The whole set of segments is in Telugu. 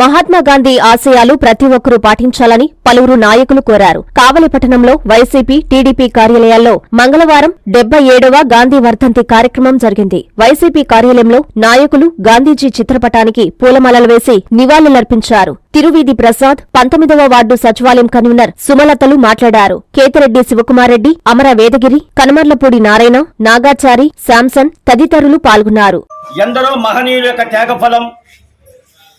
మహాత్మాగాంధీ ఆశయాలు ప్రతి ఒక్కరూ పాటించాలని పలువురు నాయకులు కోరారు. కావలిపట్టణంలో వైసీపీ టీడీపీ కార్యాలయాల్లో మంగళవారం డెబ్బై ఏడవ గాంధీ వర్ధంతి కార్యక్రమం జరిగింది. వైసీపీ కార్యాలయంలో నాయకులు గాంధీజీ చిత్రపటానికి పూలమాలలు వేసి నివాళులర్పించారు. తిరువీధి ప్రసాద్ పంతొమ్మిదవ వార్డు సచివాలయం కన్వీనర్ సుమలతలు మాట్లాడారు. కేతిరెడ్డి శివకుమారెడ్డి అమర వేదగిరి కనమర్లపూడి నారాయణ నాగాచారి శాంసన్ తదితరులు పాల్గొన్నారు. ఎందరో మహనీయుల యొక్క త్యాగఫలం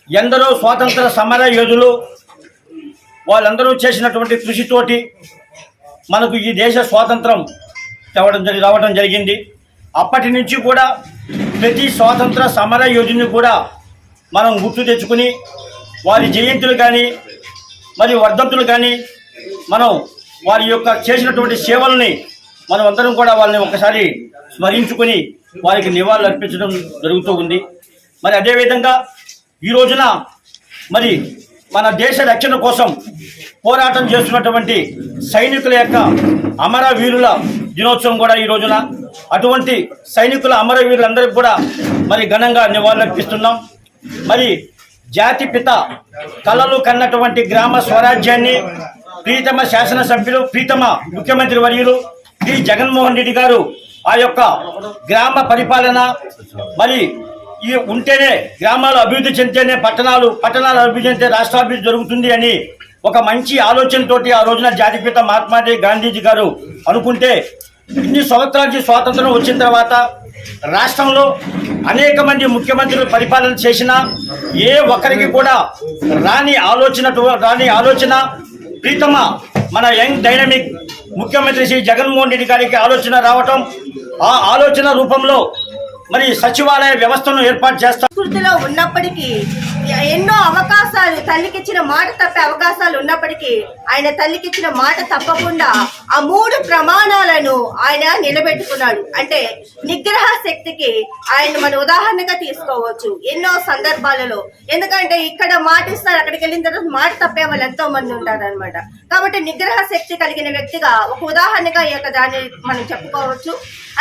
ఎందరో స్వాతంత్ర సమర యోధులు వాళ్ళందరూ చేసినటువంటి కృషితోటి మనకు ఈ దేశ స్వాతంత్రం తేవడం జరిగి రావడం జరిగింది. అప్పటి నుంచి కూడా ప్రతి స్వాతంత్ర సమర యోధుని కూడా మనం గుర్తు తెచ్చుకుని వారి జయంతులు కానీ మరియు వర్ధంతులు కానీ మనం వారి యొక్క చేసినటువంటి సేవల్ని మనం అందరం కూడా వాళ్ళని ఒకసారి స్మరించుకొని వారికి నివాళులు అర్పించడం జరుగుతూ ఉంది. మరి అదేవిధంగా ఈ రోజున మరి మన దేశ రక్షణ కోసం పోరాటం చేస్తున్నటువంటి సైనికుల యొక్క అమరవీరుల దినోత్సవం కూడా ఈ రోజున. అటువంటి సైనికుల అమరవీరులందరికీ కూడా మరి ఘనంగా నివాళులర్పిస్తున్నాం మరి జాతి పిత కళలు కన్నటువంటి గ్రామ స్వరాజ్యాన్ని ప్రీతమ శాసనసభ్యులు ప్రీతమ ముఖ్యమంత్రి వర్యులు శ్రీ జగన్మోహన్ రెడ్డి గారు ఆ యొక్క గ్రామ పరిపాలన మరి ఈ ఉంటేనే గ్రామాలు అభివృద్ధి చెందితేనే పట్టణాలు పట్టణాలు అభివృద్ధి చెందితే రాష్ట్రాభివృద్ధి జరుగుతుంది అని ఒక మంచి ఆలోచనతోటి ఆ రోజున జాతిపిత మహాత్మాజీ గాంధీజీ గారు అనుకుంటే ఇన్ని సంవత్సరానికి స్వాతంత్రం వచ్చిన తర్వాత రాష్ట్రంలో అనేక మంది ముఖ్యమంత్రులు పరిపాలన చేసినా ఏ ఒక్కరికి కూడా రాని ఆలోచన రాని ఆలోచన ప్రీతమ మన యంగ్ డైనమిక్ ముఖ్యమంత్రి శ్రీ జగన్మోహన్ రెడ్డి గారికి ఆలోచన రావటం ఆ ఆలోచన రూపంలో మరి సచివాలయ వ్యవస్థను ఏర్పాటు చేస్తాం ఉన్నప్పటికీ ఎన్నో అవకాశాలు తల్లికిచ్చిన మాట తప్పే అవకాశాలు ఉన్నప్పటికీ ఆయన తల్లికిచ్చిన మాట తప్పకుండా ఆ మూడు ప్రమాణాలను ఆయన నిలబెట్టుకున్నాడు. అంటే నిగ్రహ శక్తికి ఆయన మన ఉదాహరణగా తీసుకోవచ్చు ఎన్నో సందర్భాలలో. ఎందుకంటే ఇక్కడ మాట ఇస్తారు అక్కడికి వెళ్ళిన తర్వాత మాట తప్పే వాళ్ళు ఎంతో మంది ఉంటారు అనమాట కాబట్టి నిగ్రహ శక్తి కలిగిన వ్యక్తిగా ఒక ఉదాహరణగా ఈ యొక్క దాన్ని మనం చెప్పుకోవచ్చు.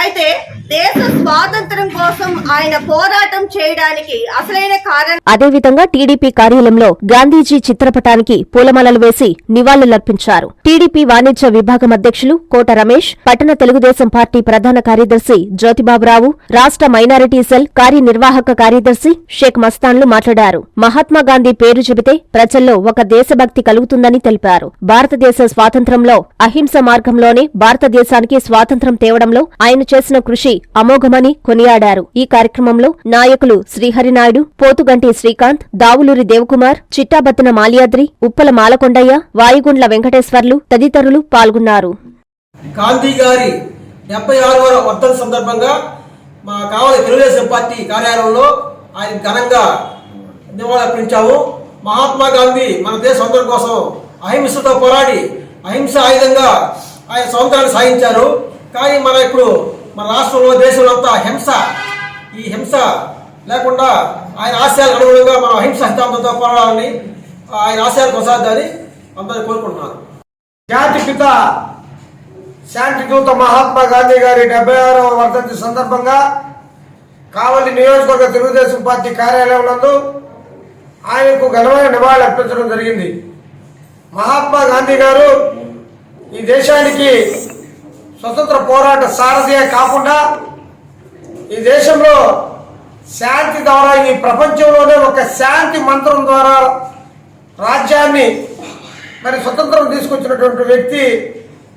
అయితే దేశ స్వాతంత్రం కోసం ఆయన పోరాటం చేయడానికి అసలైన కారణం అదేవిధంగా టీడీపీ కార్యాలయంలో గాంధీజీ చిత్రపటానికి పూలమాలలు వేసి నివాళులర్పించారు. టీడీపీ వాణిజ్య విభాగం అధ్యక్షులు కోట రమేష్ పట్టణ తెలుగుదేశం పార్టీ ప్రధాన కార్యదర్శి జ్యోతిబాబురావు రాష్ట్ర మైనారిటీ సెల్ కార్యనిర్వాహక కార్యదర్శి షేక్ మస్తాన్లు మాట్లాడారు. మహాత్మాగాంధీ పేరు చెబితే ప్రజల్లో ఒక దేశభక్తి కలుగుతుందని తెలిపారు. భారతదేశ స్వాతంత్రంలో అహింస మార్గంలోనే భారతదేశానికి స్వాతంత్ర్యం తేవడంలో ఆయన చేసిన కృషి అమోఘమని కొనియాడారు. ఈ కార్యక్రమంలో నాయకులు శ్రీహరినాయుడు పోతుగంటి శ్రీకాంత్ దావులూరి దేవకుమార్ చిట్టాబత్తిన మాలియాద్రి ఉప్పల మాలకొండయ్య వాయుగుండ్ల వెంకటేశ్వర్లు తదితరులు పాల్గొన్నారు. గాంధీ గారి డెబ్బై ఆరవ వర్ధన సందర్భంగా మా కావాలి తెలుగుదేశం పార్టీ కార్యాలయంలో ఆయన ఘనంగా నివాళులర్పించాము మహాత్మా గాంధీ మన దేశ అందరి కోసం అహింసతో పోరాడి అహింస ఆయుధంగా ఆయన స్వాతంత్రాన్ని సాధించారు. కానీ మన ఇప్పుడు మన రాష్ట్రంలో దేశంలో అంతా హింస ఈ హింస లేకుండా ఆయన ఆశయాలకు అనుగుణంగా మనం అహింస సిద్ధాంతంతో పోరాడాలని ఆయన ఆశయాలు కొనసాగాలని అందరూ కోరుకుంటున్నారు. జాతి పిత శాంతి దూత మహాత్మా గాంధీ గారి డెబ్బై ఆరవ వర్ధంతి సందర్భంగా కావలి నియోజకవర్గ తెలుగుదేశం పార్టీ కార్యాలయం నందు ఆయనకు ఘనమైన నివాళులు అర్పించడం జరిగింది. మహాత్మా గాంధీ గారు ఈ దేశానికి స్వతంత్ర పోరాట సారథియే కాకుండా ఈ దేశంలో శాంతి ద్వారా ఈ ప్రపంచంలోనే ఒక శాంతి మంత్రం ద్వారా రాజ్యాన్ని మరి స్వతంత్రం తీసుకొచ్చినటువంటి వ్యక్తి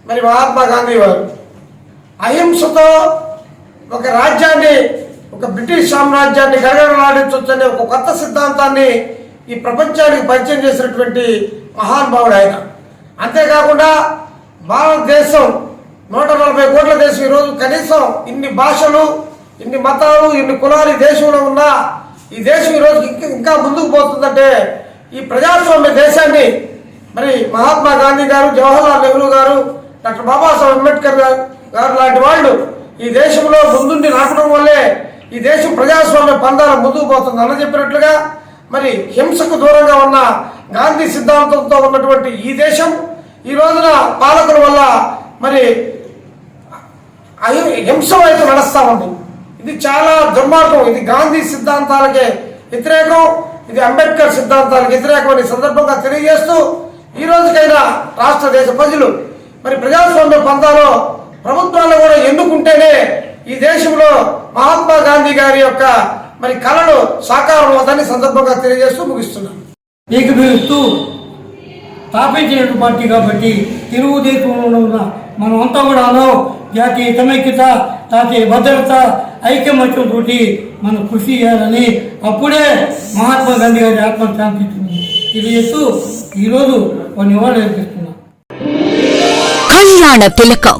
మరి మహాత్మా గాంధీ వారు. అహింసతో ఒక రాజ్యాన్ని ఒక బ్రిటిష్ సామ్రాజ్యాన్ని గడగడలాడించవచ్చనే ఒక కొత్త సిద్ధాంతాన్ని ఈ ప్రపంచానికి పరిచయం చేసినటువంటి మహానుభావుడు ఆయన. అంతేకాకుండా భారతదేశం నూట నలభై కోట్ల దేశం ఈరోజు కనీసం ఇన్ని భాషలు ఇన్ని మతాలు ఇన్ని కులాలు ఈ దేశంలో ఉన్నా ఈ దేశం ఈరోజు ఇంకా ఇంకా ముందుకు పోతుందంటే ఈ ప్రజాస్వామ్య దేశాన్ని మరి మహాత్మా గాంధీ గారు జవహర్లాల్ నెహ్రూ గారు డాక్టర్ బాబాసాహెబ్ అంబేద్కర్ గారు గారు లాంటి వాళ్ళు ఈ దేశంలో ముందుండి నాటడం వల్లే ఈ దేశం ప్రజాస్వామ్య పందాల ముందుకు పోతుంది అన్న చెప్పినట్లుగా మరి హింసకు దూరంగా ఉన్న గాంధీ సిద్ధాంతంతో ఉన్నటువంటి ఈ దేశం ఈ రోజున పాలకుల వల్ల మరి హింస వైపు నడుస్తా ఉంది. ఇది చాలా దుర్మార్గం. ఇది గాంధీ సిద్ధాంతాలకే వ్యతిరేకం. ఇది అంబేద్కర్ సిద్ధాంతాలకు వ్యతిరేకమని సందర్భంగా తెలియజేస్తూ ఈ రోజుకైనా రాష్ట్ర దేశ ప్రజలు మరి ప్రజాస్వామ్య పంతాలో ప్రభుత్వాలను కూడా ఎన్నుకుంటేనే ఈ దేశంలో మహాత్మా గాంధీ గారి యొక్క మరి కళలు సాకారం అవుతాయని సందర్భంగా తెలియజేస్తూ ముగిస్తున్నాను. ఏకీభవిస్తూ స్థాపించినటువంటి పార్టీ కాబట్టి తెలుగుదేశంలో ఉన్న మనం అంతా కూడాను జాతీయ సమైక్యత జాతీయ భద్రత ఐక్యమత్యంతో మనం కృషి చేయాలని అప్పుడే మహాత్మా గాంధీ గారి ఆత్మ శాంతిస్తుంది. తెలియజేస్తూ ఈరోజు కొన్ని నివాళులు అర్పిస్తున్నాం కళ్యాణ తిలకం.